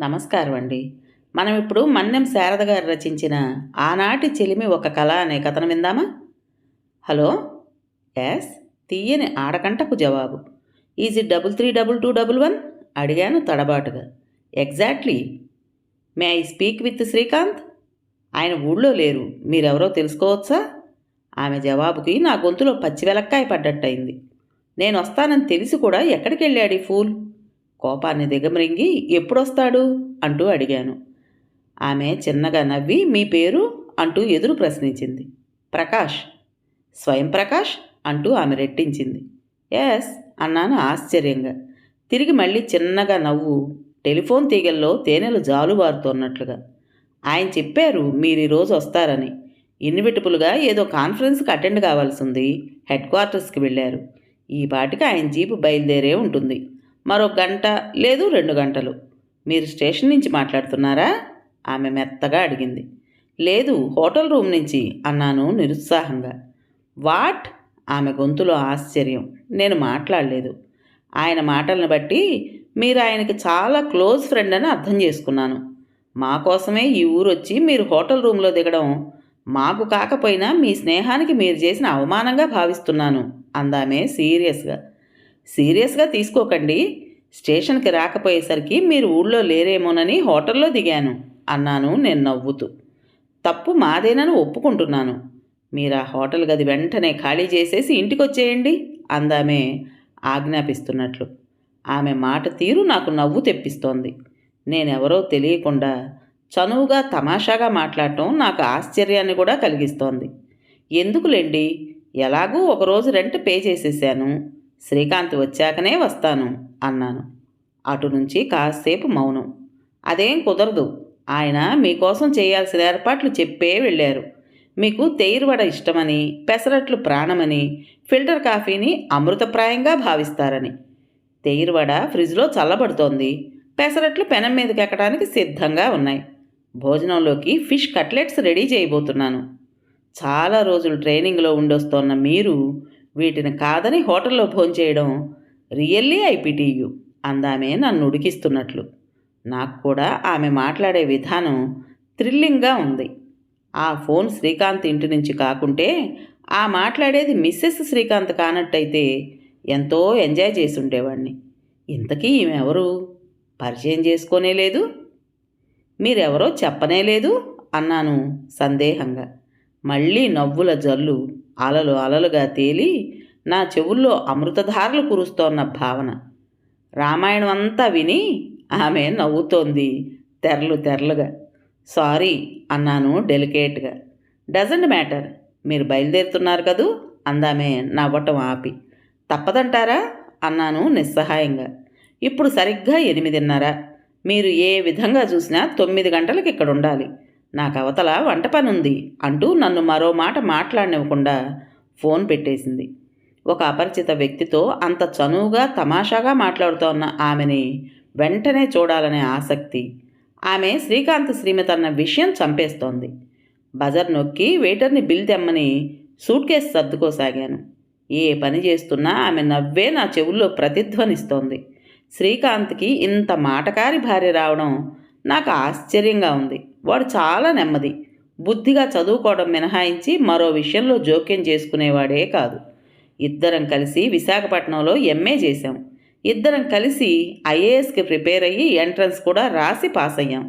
నమస్కారం అండి. మనం ఇప్పుడు మన్నెం శారద గారు రచించిన ఆనాటి చెలిమి ఒక కళ అనే కథను విందామా? హలో? ఎస్ తీయని ఆడకంటకు జవాబు. Is it double three double two double one అడిగాను తడబాటుగా. Exactly may I speak with Srikanth ఆయన ఊళ్ళో లేరు. మీరెవరో తెలుసుకోవచ్చా? ఆమె జవాబుకి నా గొంతులో పచ్చి వెలక్కాయ పడ్డట్టయింది. నేను వస్తానని తెలిసి కూడా ఎక్కడికి వెళ్ళాడు ఈ ఫూల్? కోపాన్ని దిగమరింగి ఎప్పుడొస్తాడు? అంటూ అడిగాను. ఆమె చిన్నగా నవ్వి మీ పేరు? అంటూ ఎదురు ప్రశ్నించింది. ప్రకాష్. స్వయం ప్రకాష్? అంటూ ఆమె రెట్టించింది. ఎస్ అన్నాను ఆశ్చర్యంగా. తిరిగి మళ్ళీ చిన్నగా నవ్వు టెలిఫోన్ తీగల్లో తేనెలు జాలుబారుతున్నట్లుగా ఆయన చెప్పారు మీరు ఈరోజు వస్తారని. ఇన్విటబుల్గా ఏదో కాన్ఫరెన్స్కి అటెండ్ కావాల్సింది. హెడ్ క్వార్టర్స్కి వెళ్ళారు. ఈ పాటికి ఆయన జీపు బయలుదేరే ఉంటుంది. మరో గంట లేదు రెండు గంటలు. మీరు స్టేషన్ నుంచి మాట్లాడుతున్నారా? ఆమె మెత్తగా అడిగింది. లేదు హోటల్ రూమ్ నుంచి అన్నాను నిరుత్సాహంగా. వాట్? ఆమె గొంతులో ఆశ్చర్యం. నేను మాట్లాడలేదు. ఆయన మాటలను బట్టి మీరు ఆయనకి చాలా క్లోజ్ ఫ్రెండ్ అని అర్థం చేసుకున్నాను. మా కోసమే ఈ ఊరు వచ్చి మీరు హోటల్ రూమ్లో దిగడం మాకు కాకపోయినా మీ స్నేహానికి మీరు చేసిన అవమానంగా భావిస్తున్నాను అందామే సీరియస్గా. సీరియస్గా తీసుకోకండి. స్టేషన్కి రాకపోయేసరికి మీరు ఊళ్ళో లేరేమోనని హోటల్లో దిగాను అన్నాను నేను నవ్వుతూ. తప్పు మాదేనని ఒప్పుకుంటున్నాను. మీరు ఆ హోటల్ గది వెంటనే ఖాళీ చేసేసి ఇంటికి వచ్చేయండి అందామే ఆజ్ఞాపిస్తున్నట్లు. ఆమె మాట తీరు నాకు నవ్వు తెప్పిస్తోంది. నేనెవరో తెలియకుండా చనువుగా తమాషాగా మాట్లాడటం నాకు ఆశ్చర్యాన్ని కూడా కలిగిస్తోంది. ఎందుకులేండి? ఎలాగూ ఒకరోజు రెంట్ పే చేసేసాను. శ్రీకాంత్ వచ్చాకనే వస్తాను అన్నాను. అటు నుంచి కాసేపు మౌనం. అదేం కుదరదు. ఆయన మీకోసం చేయాల్సిన ఏర్పాట్లు చెప్పే వెళ్ళారు. మీకు తెయిర్వడ ఇష్టమని పెసరట్లు ప్రాణమని ఫిల్టర్ కాఫీని అమృతప్రాయంగా భావిస్తారని. తెయిర్వడ ఫ్రిడ్జ్లో చల్లబడుతోంది. పెసరట్లు పెనం మీదకి ఎక్కడానికి సిద్ధంగా ఉన్నాయి. భోజనంలోకి ఫిష్ కట్లెట్స్ రెడీ చేయబోతున్నాను. చాలా రోజులు ట్రైనింగ్లో ఉండొస్తోన్న మీరు వీటిని కాదని హోటల్లో భోంచేయడం రియల్లీ ఐపీటీయు అందామే నన్ను ఉడికిస్తున్నట్లు నాకు కూడా ఆమె మాట్లాడే విధానం థ్రిల్లింగ్గా ఉంది. ఆ ఫోన్ శ్రీకాంత్ ఇంటి నుంచి కాకుంటే ఆ మాట్లాడేది మిస్సెస్ శ్రీకాంత్ కానట్టయితే ఎంతో ఎంజాయ్ చేసి ఉండేవాడిని ఇంతకీ ఈమె ఎవరు పరిచయం చేసుకోనే లేదు? మీరెవరో చెప్పనే లేదు? అన్నాను సందేహంగా. మళ్ళీ నవ్వుల జల్లు అలలు అలలుగా తేలి నా చెవుల్లో అమృతధారలు కురుస్తోన్న భావన. రామాయణం అంతా విని ఆమె నవ్వుతోంది తెరలు తెరలుగా. సారీ అన్నాను డెలికేట్గా. Doesn't matter. మీరు బయలుదేరుతున్నారు కదూ? అందామే నవ్వటం ఆపి. తప్పదంటారా? అన్నాను నిస్సహాయంగా. ఇప్పుడు సరిగ్గా ఎనిమిదిన్నర. మీరు ఏ విధంగా చూసినా తొమ్మిది గంటలకు ఇక్కడ ఉండాలి నాకు అవతల వంట పని ఉంది అంటూ నన్ను మరో మాట మాట్లాడనివ్వకుండా ఫోన్ పెట్టేసింది. ఒక అపరిచిత వ్యక్తితో అంత చనువుగా తమాషాగా మాట్లాడుతోన్న ఆమెని వెంటనే చూడాలనే ఆసక్తి. ఆమె శ్రీకాంత్ శ్రీమతి అన్న విషయం చంపేస్తోంది. బజర్ నొక్కి వెయిటర్ని బిల్ తెమ్మని సూట్ కేసు సర్దుకోసాగాను. ఏ పని చేస్తున్నా ఆమె నవ్వే నా చెవుల్లో ప్రతిధ్వనిస్తోంది. శ్రీకాంత్కి ఇంత మాటకారి భార్య రావడం నాకు ఆశ్చర్యంగా ఉంది. వాడు చాలా నెమ్మది. బుద్ధిగా చదువుకోవడం మినహాయించి మరో విషయంలో జోక్యం చేసుకునేవాడే కాదు. ఇద్దరం కలిసి విశాఖపట్నంలో ఎంఏ చేశాం. ఇద్దరం కలిసి ఐఏఎస్కి ప్రిపేర్ అయ్యి ఎంట్రన్స్ కూడా రాసి పాస్ అయ్యాం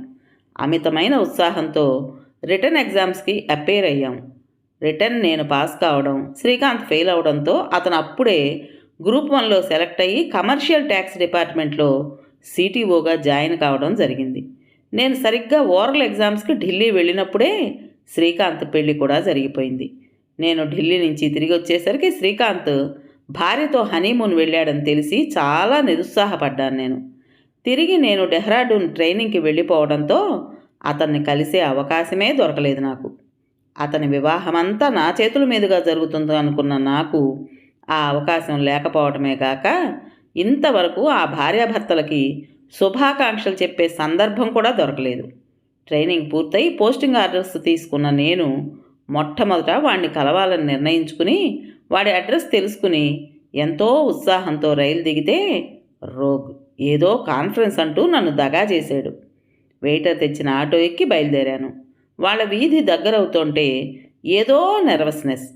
అమితమైన ఉత్సాహంతో రిటర్న్ ఎగ్జామ్స్కి అపేర్ అయ్యాం. రిటర్న్ నేను పాస్ కావడం శ్రీకాంత్ ఫెయిల్ అవడంతో అతను అప్పుడే గ్రూప్ వన్లో సెలెక్ట్ అయ్యి కమర్షియల్ ట్యాక్స్ డిపార్ట్మెంట్లో సిటీఓగా జాయిన్ కావడం జరిగింది. నేను సరిగ్గా ఓరల్ ఎగ్జామ్స్కి ఢిల్లీ వెళ్ళినప్పుడే శ్రీకాంత్ పెళ్ళి కూడా జరిగిపోయింది. నేను ఢిల్లీ నుంచి తిరిగి వచ్చేసరికి శ్రీకాంత్ భార్యతో హనీమూన్ వెళ్ళాడని తెలిసి చాలా నిరుత్సాహపడ్డాను నేను. తిరిగి నేను డెహ్రాడూన్ ట్రైనింగ్కి వెళ్ళిపోవడంతో అతన్ని కలిసే అవకాశమే దొరకలేదు నాకు. అతని వివాహమంతా నా చేతుల మీదుగా జరుగుతుంది అనుకున్న నాకు ఆ అవకాశం లేకపోవటమే కాక ఇంతవరకు ఆ భార్యాభర్తలకి శుభాకాంక్షలు చెప్పే సందర్భం కూడా దొరకలేదు. ట్రైనింగ్ పూర్తయి పోస్టింగ్ ఆర్డర్స్ తీసుకున్న నేను మొట్టమొదట వాడిని కలవాలని నిర్ణయించుకుని వాడి అడ్రస్ తెలుసుకుని ఎంతో ఉత్సాహంతో రైలు దిగితే రోగ్ ఏదో కాన్ఫరెన్స్ అంటూ నన్ను దగా చేశాడు. వెయిటర్ తెచ్చిన ఆటో ఎక్కి బయలుదేరాను. వాళ్ళ వీధి దగ్గరవుతుంటే ఏదో నెర్వస్నెస్.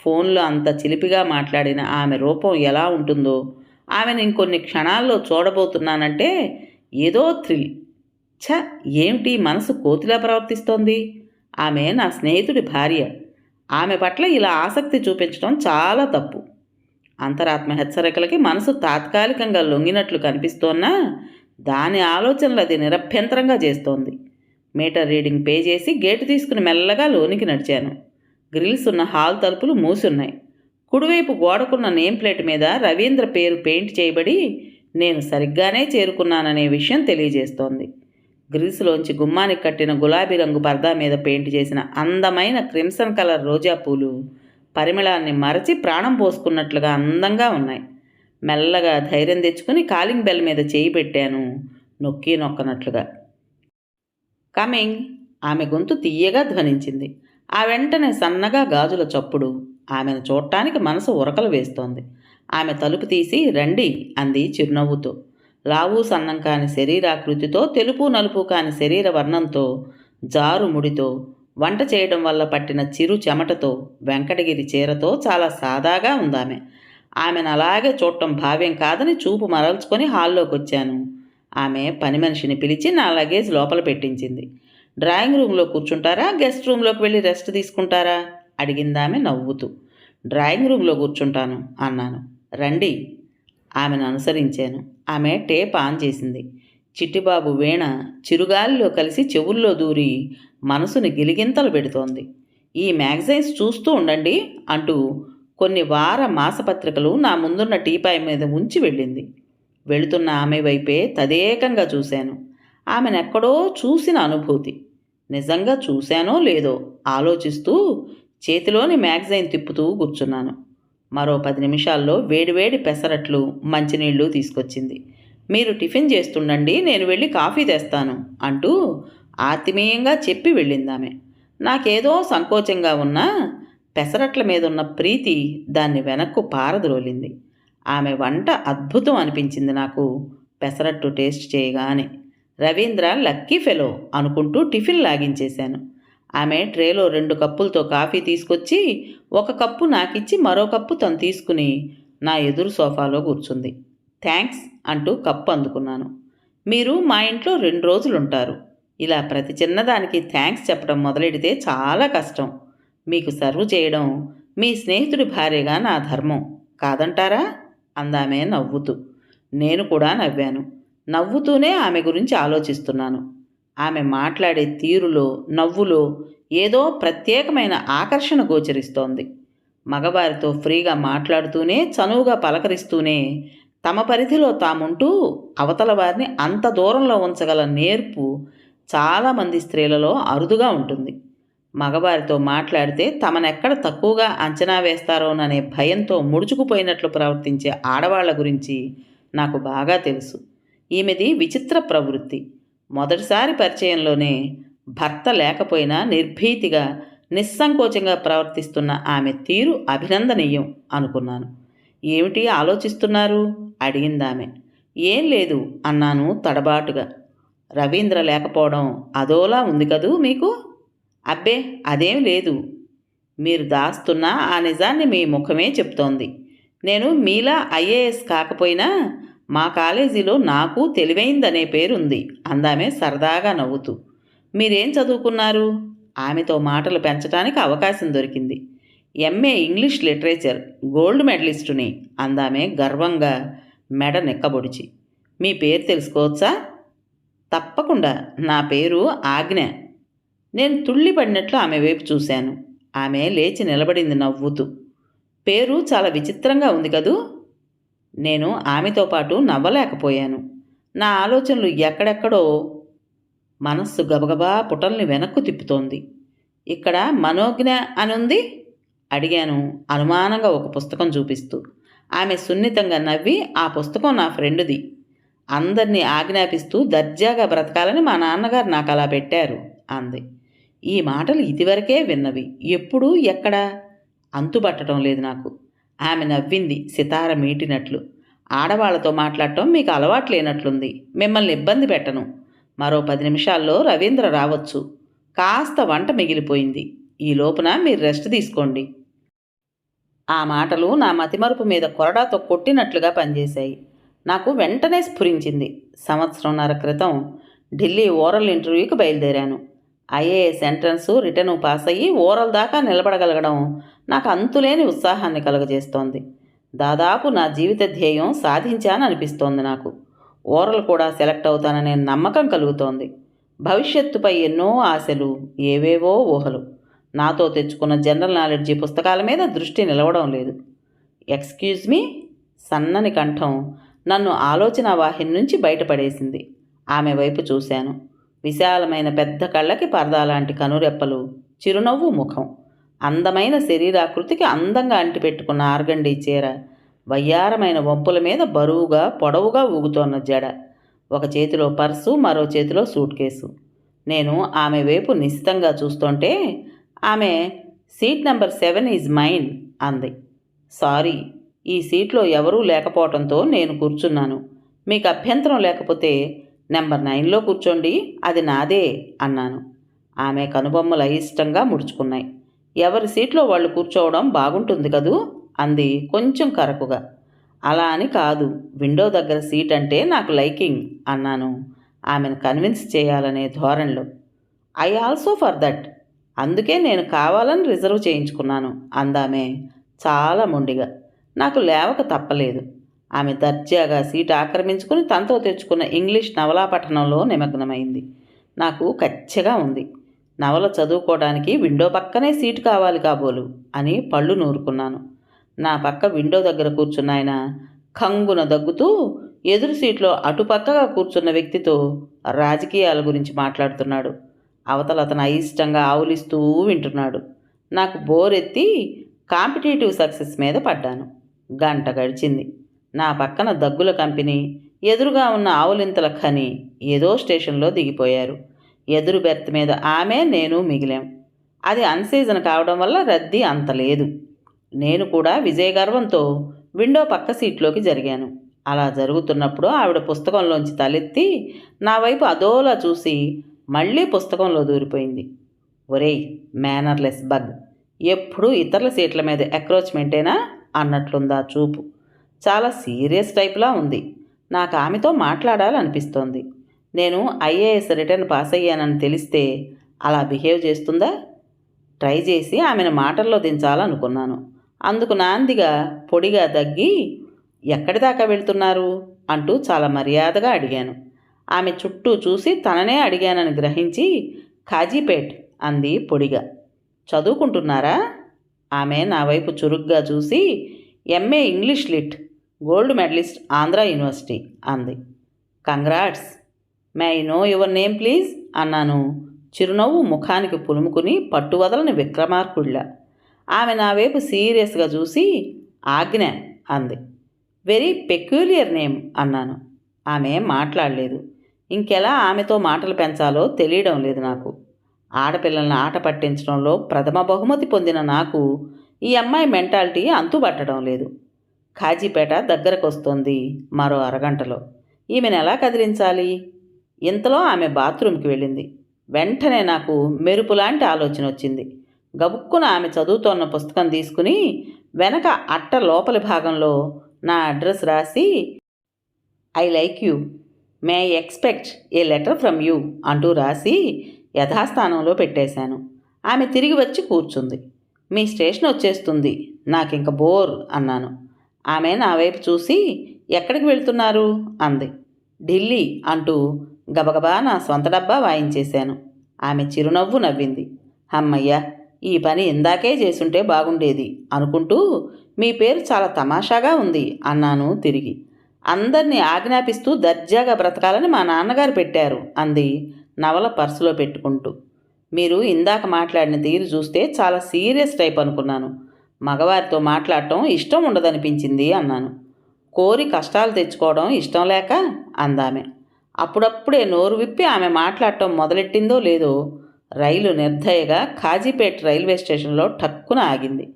ఫోన్లో అంత చిలిపిగా మాట్లాడిన ఆమె రూపం ఎలా ఉంటుందో ఆమెను ఇంకొన్ని క్షణాల్లో చూడబోతున్నానంటే ఏదో థ్రిల్. ఛ! ఏమిటి మనసు కోతిలా ప్రవర్తిస్తోంది? ఆమె నా స్నేహితుడి భార్య. ఆమె పట్ల ఇలా ఆసక్తి చూపించడం చాలా తప్పు. అంతరాత్మ హెచ్చరికలకి మనసు తాత్కాలికంగా లొంగినట్లు కనిపిస్తోన్నా దాని ఆలోచనలు అది నిరభ్యంతరంగా చేస్తోంది. మీటర్ రీడింగ్ పే చేసి గేటు తీసుకుని మెల్లగా లోనికి నడిచాను. గ్రిల్స్ ఉన్న హాల్ తలుపులు మూసున్నాయి. కుడివైపు గోడకున్న నేమ్ ప్లేట్ మీద రవీంద్ర పేరు పెయింట్ చేయబడి నేను సరిగ్గానే చేరుకున్నాననే విషయం తెలియజేస్తోంది. గ్రీసులోంచి గుమ్మానికి కట్టిన గులాబీ రంగు పరదా మీద పెయింట్ చేసిన అందమైన క్రిమ్సన్ కలర్ రోజా పూలు పరిమళాన్ని మరచి ప్రాణం పోసుకున్నట్లుగా అందంగా ఉన్నాయి. మెల్లగా ధైర్యం తెచ్చుకుని కాలింగ్ బెల్ మీద చేయి పెట్టాను నొక్కి నొక్కనట్లుగా. కమింగ్! ఆమె గొంతు తీయగా ధ్వనించింది. ఆ వెంటనే సన్నగా గాజుల చప్పుడు ఆమెను చూడటానికి మనసు ఉరకలు వేస్తోంది. ఆమె తలుపు తీసి రండి అంది చిరునవ్వుతో. లావు సన్నం కాని శరీరాకృతితో తెలుపు నలుపు కాని శరీర వర్ణంతో జారు ముడితో వంట చేయడం వల్ల పట్టిన చిరు చెమటతో వెంకటగిరి చీరతో చాలా సాదాగా ఉందామె. ఆమెను అలాగే చూడటం భావ్యం కాదని చూపు మరల్చుకొని హాల్లోకి వచ్చాను ఆమె పని మనిషిని పిలిచి నా లగేజ్ లోపల పెట్టించింది. డ్రాయింగ్ రూమ్లో కూర్చుంటారా? గెస్ట్ రూమ్లోకి వెళ్ళి రెస్ట్ తీసుకుంటారా? అడిగిందామె నవ్వుతూ. డ్రాయింగ్ రూమ్లో కూర్చుంటాను అన్నాను. రండి. ఆమెను అనుసరించాను. ఆమె టేప్ ఆన్ చేసింది. చిట్టిబాబు వీణ చిరుగాలిలో కలిసి చెవుల్లో దూరి మనసుని గిలిగింతలు పెడుతోంది. ఈ మ్యాగజైన్స్ చూస్తూ ఉండండి అంటూ కొన్ని వార మాసపత్రికలు నా ముందున్న టీపాయ్ మీద ఉంచి వెళ్ళింది. వెళుతున్న ఆమె వైపే తదేకంగా చూశాను. ఆమెనెక్కడో చూసిన అనుభూతి. నిజంగా చూశానో లేదో ఆలోచిస్తూ చేతిలోని మ్యాగజైన్ తిప్పుతూ కూర్చున్నాను. మరో పది నిమిషాల్లో వేడివేడి పెసరట్లు మంచినీళ్ళు తీసుకొచ్చింది. మీరు టిఫిన్ చేస్తుండండి నేను వెళ్ళి కాఫీ తెస్తాను అంటూ ఆత్మీయంగా చెప్పి వెళ్ళిందామె. నాకేదో సంకోచంగా ఉన్నా పెసరట్ల మీద ఉన్న ప్రీతి దాన్ని వెనక్కు పారద్రోలింది. ఆమె వంట అద్భుతం అనిపించింది నాకు పెసరట్టు టేస్ట్ చేయగానే. రవీంద్ర లక్కీ ఫెలో అనుకుంటూ టిఫిన్ లాగించేశాను. ఆమె ట్రేలో రెండు కప్పులతో కాఫీ తీసుకొచ్చి ఒక కప్పు నాకిచ్చి మరో కప్పు తను తీసుకుని నా ఎదురు సోఫాలో కూర్చుంది. థ్యాంక్స్ అంటూ కప్పు అందుకున్నాను. మీరు మా ఇంట్లో రెండు రోజులు ఉంటారు ఇలా ప్రతి చిన్నదానికి థ్యాంక్స్ చెప్పడం మొదలెడితే చాలా కష్టం. మీకు సర్వ్ చేయడం మీ స్నేహితుడి భార్యగా నా ధర్మం. కాదంటారా? అందామే నవ్వుతూ. నేను కూడా నవ్వాను. నవ్వుతూనే ఆమె గురించి ఆలోచిస్తున్నాను. ఆమె మాట్లాడే తీరులో నవ్వులో ఏదో ప్రత్యేకమైన ఆకర్షణ గోచరిస్తోంది. మగవారితో ఫ్రీగా మాట్లాడుతూనే చనువుగా పలకరిస్తూనే తమ పరిధిలో తాముంటూ అవతల వారిని అంత దూరంలో ఉంచగల నేర్పు చాలామంది స్త్రీలలో అరుదుగా ఉంటుంది. మగవారితో మాట్లాడితే తమనెక్కడ తక్కువగా అంచనా వేస్తారోననే భయంతో ముడుచుకుపోయినట్లు ప్రవర్తించే ఆడవాళ్ళ గురించి నాకు బాగా తెలుసు. ఈమెది విచిత్ర ప్రవృత్తి. మొదటిసారి పరిచయంలోనే భర్త లేకపోయినా నిర్భీతిగా నిస్సంకోచంగా ప్రవర్తిస్తున్న ఆమె తీరు అభినందనీయం అనుకున్నాను. ఏమిటి ఆలోచిస్తున్నారు? అడిగిందామె. ఏం లేదు అన్నాను తడబాటుగా. రవీంద్ర లేకపోవడం అదోలా ఉంది కదూ మీకు? అబ్బే అదేం లేదు. మీరు దాస్తున్న ఆ నిజాన్ని మీ ముఖమే చెప్తోంది. నేను మీలా ఐఏఎస్ కాకపోయినా మా కాలేజీలో నాకు తెలివైందనే పేరుంది. అందామే సరదాగా నవ్వుతూ మీరేం చదువుకున్నారు? ఆమెతో మాటలు పెంచడానికి అవకాశం దొరికింది. ఎంఏ ఇంగ్లీష్ లిటరేచర్ గోల్డ్ మెడలిస్టుని అందామే గర్వంగా మెడ నెక్కబొడిచి మీ పేరు తెలుసుకోవచ్చా? తప్పకుండా నా పేరు ఆజ్ఞ. నేను తుళ్ళిపడినట్లు ఆమె వైపు చూశాను. ఆమె లేచి నిలబడింది నవ్వుతూ పేరు చాలా విచిత్రంగా ఉంది కదూ? నేను ఆమెతో పాటు నవ్వలేకపోయాను. నా ఆలోచనలు ఎక్కడెక్కడో మనస్సు గబగబా పుటల్ని వెనక్కు తిప్పుతోంది. ఇక్కడ మనోజ్ఞ అని ఉంది అడిగాను అనుమానంగా ఒక పుస్తకం చూపిస్తూ. ఆమె సున్నితంగా నవ్వి ఆ పుస్తకం నా ఫ్రెండ్ది. అందరినీ ఆజ్ఞాపిస్తూ దర్జాగా బ్రతకాలని మా నాన్నగారు నాకు అలా పెట్టారు అంది. ఈ మాటలు ఇదివరకే విన్నవి. ఎప్పుడు ఎక్కడా? అంతుబట్టడం లేదు నాకు. ఆమె నవ్వింది సితార మీటినట్లు. ఆడవాళ్ళతో మాట్లాడటం మీకు అలవాటు లేనట్లుంది మిమ్మల్ని ఇబ్బంది పెట్టను. మరో పది నిమిషాల్లో రవీంద్ర రావచ్చు. కాస్త వంట మిగిలిపోయింది. ఈ లోపున మీరు రెస్ట్ తీసుకోండి. ఆ మాటలు నా మతిమరుపు మీద కొరడాతో కొట్టినట్లుగా పనిచేశాయి. నాకు వెంటనే స్ఫురించింది. సంవత్సరంన్నర క్రితం ఢిల్లీ ఓరల్ ఇంటర్వ్యూకి బయలుదేరాను. ఐఏఎస్ ఎంట్రన్స్ రిటర్న్ పాస్ అయ్యి ఓరల్ దాకా నిలబడగలగడం నాకు అంతులేని ఉత్సాహాన్ని కలుగజేస్తోంది. దాదాపు నా జీవిత ధ్యేయం సాధించాననిపిస్తోంది నాకు. ఓరలు కూడా సెలెక్ట్ అవుతాననే నమ్మకం కలుగుతోంది. భవిష్యత్తుపై ఎన్నో ఆశలు ఏవేవో ఊహలు. నాతో తెచ్చుకున్న జనరల్ నాలెడ్జి పుస్తకాల మీద దృష్టి నిలవడం లేదు. Excuse me? సన్నని కంఠం నన్ను ఆలోచన వాహిని నుంచి బయటపడేసింది. ఆమె వైపు చూశాను. విశాలమైన పెద్ద కళ్ళకి పరదా లాంటి కనురెప్పలు చిరునవ్వు ముఖం. అందమైన శరీరాకృతికి అందంగా అంటిపెట్టుకున్న ఆర్గండి చీర వయ్యారమైన వంపుల మీద బరువుగా పొడవుగా ఊగుతోన్న జడ. ఒక చేతిలో పర్సు మరో చేతిలో సూట్ కేసు. నేను ఆమె వైపు నిశితంగా చూస్తుంటే ఆమె seat number seven is mine అంది. సారీ ఈ సీట్లో ఎవరూ లేకపోవడంతో నేను కూర్చున్నాను. మీకు అభ్యంతరం లేకపోతే నెంబర్ నైన్లో కూర్చోండి అది నాదే అన్నాను. ఆమె కనుబొమ్మలు అయిష్టంగా ముడుచుకున్నాయి. ఎవరి సీట్లో వాళ్ళు కూర్చోవడం బాగుంటుంది కదూ? అంది కొంచెం కరకుగా. అలా అని కాదు విండో దగ్గర సీట్ అంటే నాకు లైకింగ్ అన్నాను. ఆమెను కన్విన్స్ చేయాలనే ధోరణిలో. I also for that. అందుకే నేను కావాలని రిజర్వ్ చేయించుకున్నాను అందామే చాలా మొండిగా. నాకు లేవక తప్పలేదు. ఆమె దర్జాగా సీట్ ఆక్రమించుకుని తనతో తెచ్చుకున్న ఇంగ్లీష్ నవలా పఠనంలో నిమగ్నమైంది. నాకు కచ్చగా ఉంది. నవల చదువుకోవడానికి విండో పక్కనే సీటు కావాలి కాబోలు అని పళ్ళు నూరుకున్నాను. నా పక్క విండో దగ్గర కూర్చున్న ఆయన కంగున దగ్గుతూ ఎదురు సీట్లో అటుపక్కగా కూర్చున్న వ్యక్తితో రాజకీయాల గురించి మాట్లాడుతున్నాడు. అవతల అతను అయిష్టంగా ఆవులిస్తూ వింటున్నాడు. నాకు బోరెత్తి కాంపిటేటివ్ సక్సెస్ మీద పడ్డాను. గంట గడిచింది. నా పక్కన దగ్గుల కంపెనీ ఎదురుగా ఉన్న ఆవులింతల ఖని ఏదో స్టేషన్లో దిగిపోయారు. ఎదురు బెర్త్ మీద ఆమె నేను మిగిలాం. అది అన్సీజన్ కావడం వల్ల రద్దీ అంత లేదు. నేను కూడా విజయగర్వంతో విండో పక్క సీట్లోకి జరిగాను. అలా జరుగుతున్నప్పుడు ఆవిడ పుస్తకంలోంచి తలెత్తి నా వైపు అదోలా చూసి మళ్ళీ పుస్తకంలో దూరిపోయింది. ఒరేయ్ మేనర్లెస్ బగ్ ఎప్పుడూ ఇతరుల సీట్ల మీద అక్రోచ్మెంటేనా అన్నట్లుందా చూపు. చాలా సీరియస్ టైప్లా ఉంది. నాకు ఆమెతో మాట్లాడాలనిపిస్తోంది. నేను ఐఏఎస్ రిటర్న్ పాస్ అయ్యానని తెలిస్తే అలా బిహేవ్ చేస్తుందా? ట్రై చేసి ఆమెను మాటల్లో దించాలనుకున్నాను. అందుకు నాందిగా పొడిగా దగ్గి ఎక్కడి దాకా వెళ్తున్నారు? అంటూ చాలా మర్యాదగా అడిగాను. ఆమె చుట్టూ చూసి తననే అడిగానని గ్రహించి ఖాజీపేట్ అంది పొడిగా. చదువుకుంటున్నారా? ఆమె నా వైపు చురుగ్గా చూసి MA English lit gold medalist Andhra university అంది. Congrats! May I know your name please అన్నాను. చిరునవ్వు ముఖానికి పులుముకుని పట్టువదలని విక్రమార్కుళ్ళ ఆమె నా వైపు సీరియస్గా చూసి ఆజ్ఞ అంది. వెరీ పెక్యులియర్ నేమ్ అన్నాను. ఆమె మాట్లాడలేదు. ఇంకెలా ఆమెతో మాటలు పెంచాలో తెలియడం లేదు నాకు. ఆడపిల్లల్ని ఆట పట్టించడంలో ప్రథమ బహుమతి పొందిన నాకు ఈ అమ్మాయి మెంటాలిటీ అంతుబట్టడం లేదు. ఖాజీపేట దగ్గరకు వస్తోంది మరో అరగంటలో. ఈమెను ఎలా కదిలించాలి? ఇంతలో ఆమె బాత్రూమ్కి వెళ్ళింది. వెంటనే నాకు మెరుపులాంటి ఆలోచన వచ్చింది. గబుక్కున ఆమె చదువుతోన్న పుస్తకం తీసుకుని వెనక అట్ట లోపలి భాగంలో నా అడ్రస్ రాసి I like you. May I expect a letter from you అంటూ రాసి యథాస్థానంలో పెట్టేశాను. ఆమె తిరిగి వచ్చి కూర్చుంది. మీ స్టేషన్ వచ్చేస్తుంది. నాకింక బోర్ అన్నాను. ఆమె నా వైపు చూసి ఎక్కడికి వెళ్తున్నారు? అంది. ఢిల్లీ అంటూ గబగబా నా సొంత డబ్బా వాయించేశాను. ఆమె చిరునవ్వు నవ్వింది. అమ్మయ్యా ఈ పని ఇందాకే చేసుంటే బాగుండేది అనుకుంటూ మీ పేరు చాలా తమాషాగా ఉంది అన్నాను తిరిగి. అందరినీ ఆజ్ఞాపిస్తూ దర్జాగా బ్రతకాలని మా నాన్నగారు పెట్టారు అంది నవల పర్సులో పెట్టుకుంటూ. మీరు ఇందాక మాట్లాడిన తీరు చూస్తే చాలా సీరియస్ టైప్ అనుకున్నాను. మగవారితో మాట్లాడటం ఇష్టం ఉండదనిపించింది అన్నాను. కోరి కష్టాలు తెచ్చుకోవడం ఇష్టం లేక అందామె. అప్పుడప్పుడే నోరు విప్పి ఆమె మాట్లాడటం మొదలెట్టిందో లేదో రైలు నిర్ధయగా కాజీపేట రైల్వే స్టేషన్లో టక్కున ఆగింది.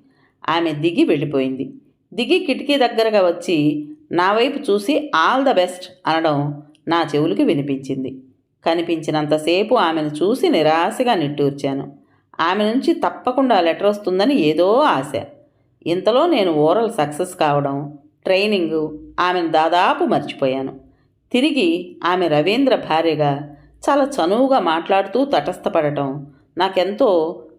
ఆమె దిగి వెళ్ళిపోయింది. దిగి కిటికీ దగ్గరగా వచ్చి నా వైపు చూసి ఆల్ ద బెస్ట్ అనడం నా చెవులకి వినిపించింది. కనిపించినంతసేపు ఆమెను చూసి నిరాశగా నిట్టూర్చాను. ఆమె నుంచి తప్పకుండా లెటర్ వస్తుందని ఏదో ఆశ. ఇంతలో నేను ఓరల్ సక్సెస్ కావడం ట్రైనింగు ఆమెను దాదాపు మర్చిపోయాను. తిరిగి ఆమె రవీంద్ర భార్యగా చాలా చనువుగా మాట్లాడుతూ తటస్థపడటం నాకెంతో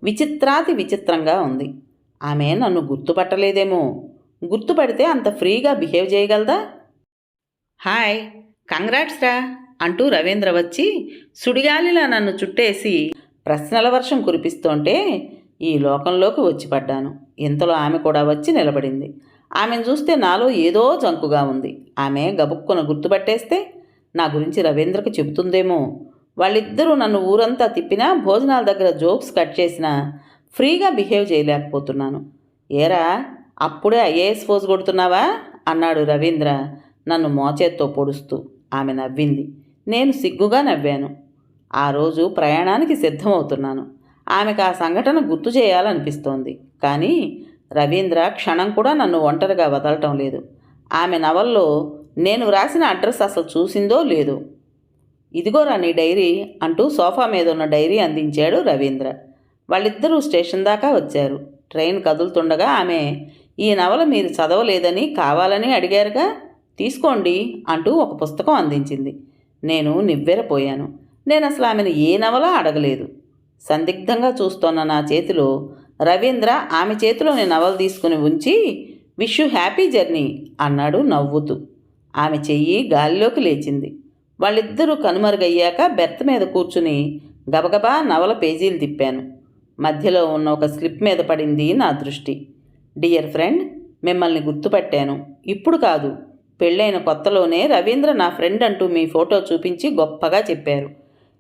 విచిత్రాతి విచిత్రంగా ఉంది. ఆమె నన్ను గుర్తుపట్టలేదేమో. గుర్తుపడితే అంత ఫ్రీగా బిహేవ్ చేయగలదా? హాయ్ కంగ్రాట్స్ రా అంటూ రవీంద్ర వచ్చి సుడిగాలిలా నన్ను చుట్టేసి ప్రశ్నల వర్షం కురిపిస్తుంటే ఈ లోకంలోకి వచ్చి పడ్డాను. ఇంతలో ఆమె కూడా వచ్చి నిలబడింది. ఆమెను చూస్తే నాలో ఏదో జంకుగా ఉంది. ఆమె గబుక్కున గుర్తుపట్టేస్తే నా గురించి రవీంద్రకు చెబుతుందేమో. వాళ్ళిద్దరూ నన్ను ఊరంతా తిప్పినా భోజనాల దగ్గర జోక్స్ కట్ చేసినా ఫ్రీగా బిహేవ్ చేయలేకపోతున్నాను. ఏరా అప్పుడే ఐఏఎస్ ఫోజ్ కొడుతున్నావా? అన్నాడు రవీంద్ర నన్ను మోచేత్తో పొడుస్తూ. ఆమె నవ్వింది. నేను సిగ్గుగా నవ్వాను. ఆ రోజు ప్రయాణానికి సిద్ధమవుతున్నాను. ఆమెకు ఆ సంఘటన గుర్తు చేయాలనిపిస్తోంది. కానీ రవీంద్ర క్షణం కూడా నన్ను ఒంటరిగా వదలటం లేదు. ఆమె నవల్లో నేను వ్రాసిన అడ్రస్ అసలు చూసిందో లేదో. ఇదిగోరా నీ డైరీ అంటూ సోఫా మీద ఉన్న డైరీ అందించాడు రవీంద్ర. వాళ్ళిద్దరూ స్టేషన్ దాకా వచ్చారు. ట్రైన్ కదులుతుండగా ఆమె ఈ నవల మీరు చదవలేదని కావాలని అడిగారుగా? తీసుకోండి అంటూ ఒక పుస్తకం అందించింది. నేను నివ్వెరపోయాను. నేను అసలు ఆమెను ఏ నవల అడగలేదు. సందిగ్ధంగా చూస్తోన్న నా చేతిలో రవీంద్ర ఆమె చేతిలోని నవలు తీసుకుని ఉంచి విష్ హ్యాపీ జర్నీ అన్నాడు నవ్వుతూ. ఆమె చెయ్యి గాలిలోకి లేచింది. వాళ్ళిద్దరూ కనుమరుగయ్యాక బెర్త్ మీద కూర్చుని గబగబా నవల పేజీలు తిప్పాను. మధ్యలో ఉన్న ఒక స్లిప్ మీద పడింది నా దృష్టి. డియర్ ఫ్రెండ్ మిమ్మల్ని గుర్తుపట్టాను. ఇప్పుడు కాదు పెళ్ళైన కొత్తలోనే రవీంద్ర నా ఫ్రెండ్ అంటూ మీ ఫోటో చూపించి గొప్పగా చెప్పారు.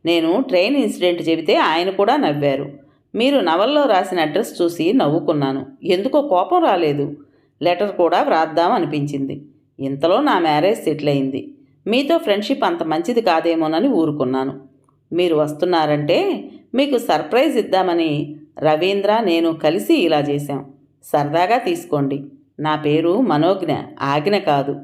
నేను ట్రైన్ ఇన్సిడెంట్ చెబితే ఆయన కూడా నవ్వారు. మీరు నవల్లో రాసిన అడ్రస్ చూసి నవ్వుకున్నాను. ఎందుకో కోపం రాలేదు. లెటర్ కూడా వ్రాద్దాం అనిపించింది. ఇంతలో నా మ్యారేజ్ సెటిల్ అయింది మీతో ఫ్రెండ్షిప్ అంత మంచిది కాదేమోనని ఊరుకున్నాను. మీరు వస్తున్నారంటే మీకు సర్ప్రైజ్ ఇద్దామని రవీంద్ర నేను కలిసి ఇలా చేశాం. సరదాగా తీసుకోండి. నా పేరు మనోజ్ఞ ఆజ్ఞ కాదు.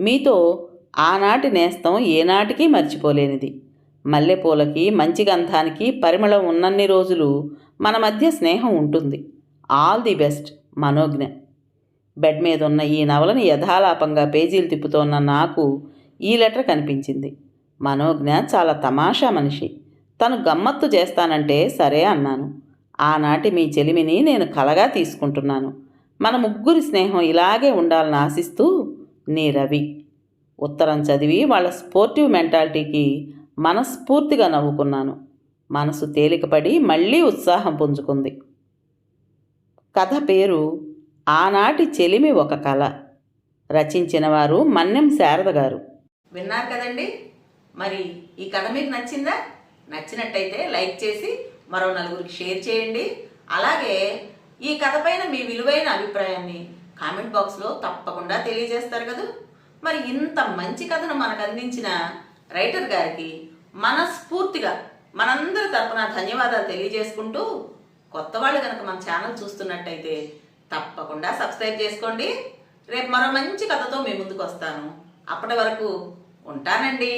మీతో ఆనాటి నేస్తం ఏనాటికి మర్చిపోలేనిది. మల్లెపూలకి మంచి గంధానికి పరిమళం ఉన్నన్ని రోజులు మన మధ్య స్నేహం ఉంటుంది. All the best Manogna. Bed మీద ఉన్న ఈ నవలని యథాలాపంగా పేజీలు తిప్పుతోన్న నాకు ఈ లెటర్ కనిపించింది. మనోజ్ఞ చాలా తమాషా మనిషి. తను గమ్మత్తు చేస్తానంటే సరే అన్నాను. ఆనాటి మీ చెలిమిని నేను కలగా తీసుకుంటున్నాను. మన ముగ్గురి స్నేహం ఇలాగే ఉండాలని ఆశిస్తూ నీ రవి. ఉత్తరం చదివి వాళ్ళ స్పోర్టివ్ మెంటాలిటీకి మనస్ఫూర్తిగా నవ్వుకున్నాను. మనసు తేలికపడి మళ్ళీ ఉత్సాహం పుంజుకుంది. కథ పేరు ఆనాటి చెలిమి ఒక కళ. రచించిన వారు మన్నెం శారద గారు. విన్నారు కదండి? మరి ఈ కథ మీకు నచ్చిందా? నచ్చినట్టయితే లైక్ చేసి మరో నలుగురికి షేర్ చేయండి. అలాగే ఈ కథ పైన మీ విలువైన అభిప్రాయాన్ని కామెంట్ బాక్స్లో తప్పకుండా తెలియజేస్తారు కదా? మరి ఇంత మంచి కథను మనకు అందించిన రైటర్ గారికి మనస్ఫూర్తిగా మనందరి తరపున ధన్యవాదాలు తెలియజేసుకుంటూ కొత్త వాళ్ళు కనుక మన ఛానల్ చూస్తున్నట్టయితే తప్పకుండా సబ్స్క్రైబ్ చేసుకోండి. రేపు మరో మంచి కథతో మీ ముందుకు వస్తాను అప్పటి వరకు ఉంటానండి.